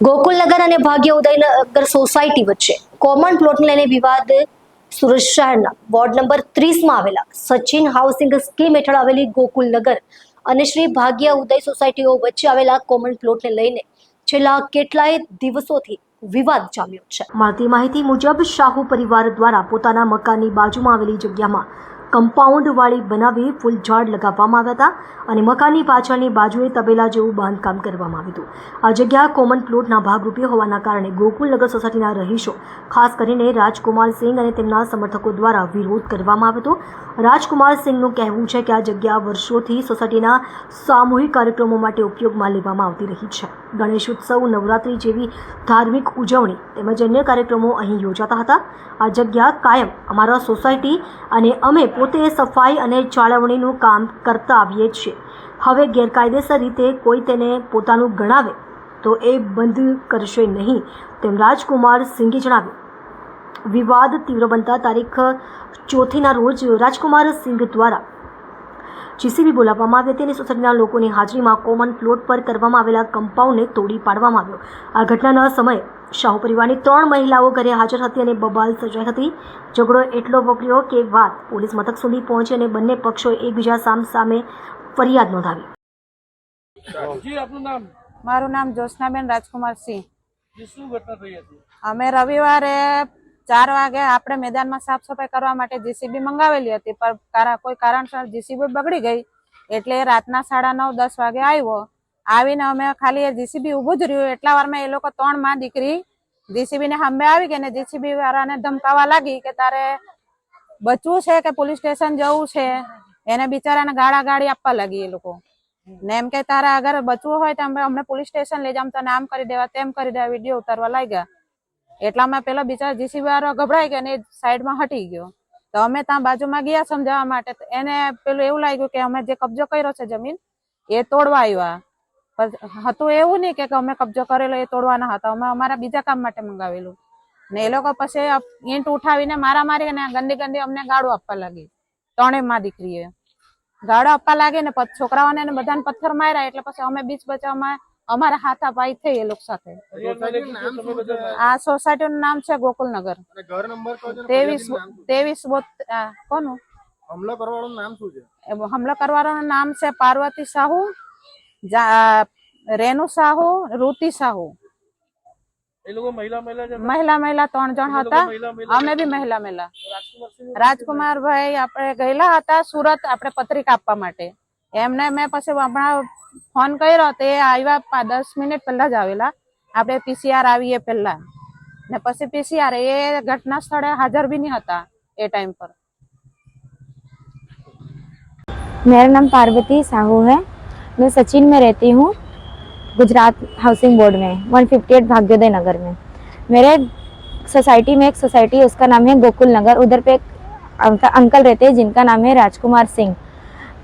ગોકુલનગર અને ભાગ્ય ઉદયનગર સોસાયટી વચ્ચે કોમન પ્લોટને લઈને વિવાદ સુરત શહેરના વોર્ડ નંબર ત્રીસમાં આવેલા સચિન હાઉસિંગ સ્કીમ હેઠળ આવેલી ગોકુલનગર અને શ્રી ભાગ્ય ઉદય સોસાયટીઓ વચ્ચે આવેલા કોમન પ્લોટને લઈને છેલ્લા કેટલાય દિવસોથી વિવાદ જામ્યો છે. મળતી માહિતી મુજબ શાહુ પરિવાર દ્વારા પોતાના મકાનની બાજુમાં આવેલી જગ્યામાં કમ્પાઉન્ડ વાળી બનાવી ફૂલ ઝાડ લગાવવામાં આવ્યા હતા અને મકાનની પાછળની બાજુએ તબેલા જેવું બાંધકામ કરવામાં આવ્યું હતું. આ જગ્યા કોમન પ્લોટના ભાગરૂપે હોવાના કારણે ગોકુલનગર સોસાયટીના રહીશો, ખાસ કરીને રાજકુમાર સિંહ અને તેમના સમર્થકો દ્વારા વિરોધ કરવામાં આવ્યો હતો. રાજકુમાર સિંહનું કહેવું છે કે આ જગ્યા વર્ષોથી સોસાયટીના સામૂહિક કાર્યક્રમો માટે ઉપયોગમાં લેવામાં આવતી રહી છે. ગણેશ ઉત્સવ નવરાત્રી જેવી ધાર્મિક ઉજવણી તેમજ અન્ય કાર્યક્રમો અહીં યોજાતા હતા. આ જગ્યા કાયમ અમારા સોસાયટી અને અમે પોતે સફાઈ અને જાળવણીનું કામ કરતા આવીએ છીએ. હવે ગેરકાયદેસર રીતે કોઈ તેને પોતાનું ગણાવે તો એ બંધ કરશે નહીં, તેમ રાજકુમાર સિંઘે જણાવ્યું. વિવાદ તીવ્ર બનતા તારીખ ચોથીના રોજ રાજકુમાર સિંઘ દ્વારા જીસીબી બોલાવવામાં આવી હતી અને સોસાયટીના લોકોની હાજરીમાં કોમન પ્લોટ પર કરવામાં આવેલા કમ્પાઉન્ડને તોડી પાડવામાં આવ્યો. આ ઘટનાના સમયે શાહુ પરિવારની ત્રણ મહિલાઓ ઘરે હાજર હતી અને બબાલ સર્જાઈ હતી. ઝઘડો એટલો વકર્યો કે વાત પોલીસ મથક સુધી પહોંચી અને બંને પક્ષોએ એકબીજા સામ સામે ફરિયાદ નોંધાવી. જી આપનું મારું નામ જ્યોત્સનાબેન રાજકુમાર સિંહ. શું ઘટના થઈ હતી? અમે રવિવારે ચાર વાગે આપણે મેદાનમાં સાફ સફાઈ કરવા માટે જીસીબી મંગાવેલી હતી, પણ કોઈ કારણસર જીસીબી બગડી ગઈ એટલે રાતના સાડા નવ, દસ વાગે આવ્યો. આવીને અમે ખાલી એ જીસીબી ઊભું જ રહ્યું. એટલા વારમાં એ લોકો ત્રણમાં દીકરી જીસીબી ને સામે આવી ગઈ ને જીસીબી વાળાને ધમકાવા લાગી કે તારે બચવું છે કે પોલીસ સ્ટેશન જવું છે? એને બિચારાને ગાળા ગાળી આપવા લાગી એ લોકો. ને એમ કે તારે અગર બચવું હોય તો અમે, અમને પોલીસ સ્ટેશન લઈ જામ તો નામ કરી દેવા, તેમ કરી દેવા, વીડિયો ઉતારવા લાગ્યા. એટલામાં પેલા બિચારા જીસીબી વાળો ગભરાઈ ગયો અને સાઈડમાં હટી ગયો. તો અમે ત્યાં બાજુમાં ગયા સમજાવવા માટે એને પેલું એવું લાગ્યું કે અમે જે કબજો કર્યો છે જમીન, એ તોડવા આવ્યા. હતું એવું નહીં કે અમે કબજો કરેલો, એ તોડવાના હતા. અમે અમારા બીજા કામ માટે મંગાવેલું. ને એ લોકો પછી ઈંટ ઉઠાવીને મારા મારી ને ગંદી ગંદી અમને ગાળો આપવા લાગી. ત્રણેયમાં દીકરીએ. ગાળો આપવા લાગી ને છોકરાઓને બધાને પથ્થર માર્યા, એટલે પછી અમે બીચ બચાવમાં અમારા હાથાપાઈ થઈ એ લોકો સાથે. આ સોસાયટી નું આ સોસાયટીનું નામ છે ગોકુલનગર. ત્રેવીસ ત્રેવીસ કોનું? હુમલો કરવાનું નામ શું છે? હમલો કરવાવાળાનું નામ છે પાર્વતી સાહુ જા- રેનુ સાહુ રુતિ સાહુ. મહિલા મહિલા છે મહિલા મહિલા ત્રણ જણ હતા. અમે બી મહિલા મહિલા. રાજકુમારભાઈ આપણે ગયેલા હતા સુરત આપણે પત્રિકા આપવા માટે. એમને મેં પછી હમણાં ફોન કર્યો તો એ આવ્યા પા- દસ મિનિટ પહેલા જ આવેલા આપણે પીસીઆર આવીએ પહેલા ને પછી પીસીઆર એ ઘટના સ્થળે હાજર બી નહીં હતા એ ટાઈમ પર मेरा नाम पार्वती साहू है मैं सचिन में रहती हूँ गुजरात हाउसिंग बोर्ड में 158 भाग्योदय नगर में मेरे सोसाइटी में एक सोसाइटी है उसका नाम है गोकुल नगर उधर पे एक अंक- अंकल रहते हैं जिनका नाम है राजकुमार सिंह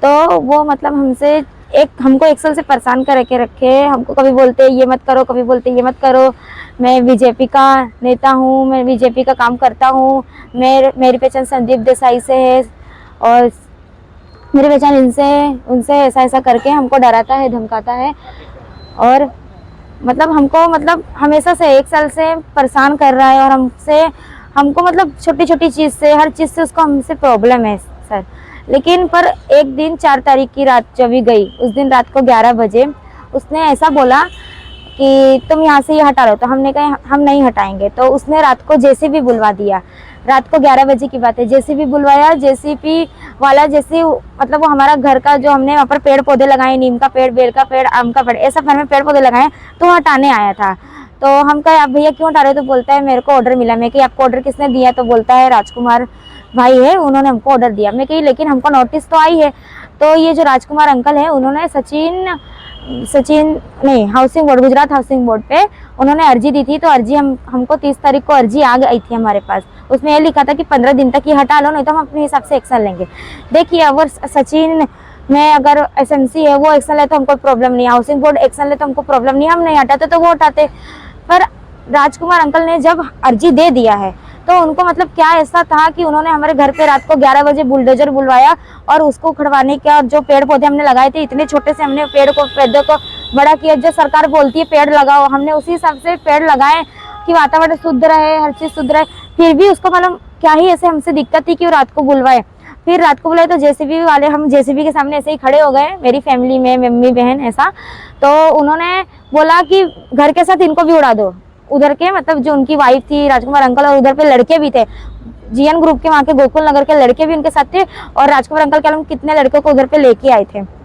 तो वो मतलब हमसे एक, हमको एक साल से परेशान कर के रखे। हमको कभी बोलते, ये मत करो, कभी बोलते, ये मत करो। मैं बीजेपी का नेता हूँ, मैं बीजेपी का काम करता हूँ। मेरे, मेरी पहचान संदीप देसाई से है और मेरी पहचान इनसे उनसे ऐसा ऐसा करके हमको डराता है, धमकाता है। और मतलब हमको मतलब हमेशा से एक साल से परेशान कर रहा है और हमसे, हमको मतलब छोटी छोटी चीज़ से, हर चीज़ से उसको हमसे प्रॉब्लम है, सर। लेकिन पर एक दिन चार तारीख की रात जब भी गई, उस दिन रात को ग्यारह बजे, उसने ऐसा बोला कि तुम यहाँ से ये हटा लो तो हमने कहा, हम नहीं हटाएँगे। तो उसने रात को जैसे भी बुलवा दिया। रात को 11 बजे की बात है, जैसे भी बुलवाया जेसीबी वाला, जैसे मतलब वो हमारा घर का जो हमने वहाँ पर पेड़ पौधे लगाए, नीम का पेड़, बेल का पेड़, आम का पेड़, ऐसा घर में पेड़ पौधे लगाए तो हटाने आया था। तो हम कहे, आप भैया क्यों हटा रहे हो? तो बोलता है, मेरे को ऑर्डर मिला। मैं कि आपको ऑर्डर किसने दिया? तो बोलता है राजकुमार। भाई है, उन्होंने हमको ऑर्डर दिया। मैं कही, लेकिन हमको नोटिस तो आई है। तो ये जो राजकुमार अंकल है, उन्होंने सचिन सचिन नहीं housing board Gujarat housing board पे उन्होंने अर्जी दी थी तो अर्जी हम, हमको तीस तारीख को अर्जी आ गई थी हमारे पास। उसमें ये लिखा था कि पंद्रह दिन तक ये हटा लो, नहीं तो हम अपने हिसाब से एक्शन लेंगे। देखिए, अगर सचिन में अगर एस है, वो एक्शन ले तो हमको प्रॉब्लम नहीं हाउसिंग बोर्ड एक्शन ले तो हमको प्रॉब्लम नहीं हम नहीं हटाते तो वो हटाते। पर राजकुमार अंकल ने जब अर्जी दे दिया है तो उनको मतलब क्या ऐसा था कि उन्होंने हमारे घर पे रात को 11 बजे बुलडोजर बुलवाया और उसको उखड़वाने के और जो पेड़ पौधे हमने लगाए थे, इतने छोटे से हमने पेड़ को पौधे को बड़ा किया। जो सरकार बोलती है, पेड़ लगाओ। हमने उसी हिसाब से पेड़ लगाए कि वातावरण शुद्ध रहे, हर चीज़ शुद्ध रहे। फिर भी उसको मतलब क्या ही ऐसे हमसे दिक्कत थी कि वो रात को बुलवाए। फिर रात को बुलाए तो जेसीबी वाले, हम जेसीबी के सामने ऐसे ही खड़े हो गए, मेरी फैमिली में, मम्मी, बहन, ऐसा। तो उन्होंने बोला कि घर के साथ इनको भी उड़ा दो। उधर के मतलब जो उनकी वाइफ थी, राजकुमार अंकल, और उधर पे लड़के भी थे। जीएन ग्रुप के वहाँ के गोकुल नगर के लड़के भी उनके साथ थे, और राजकुमार अंकल के कितने लड़कों को उधर पे लेके आए थे।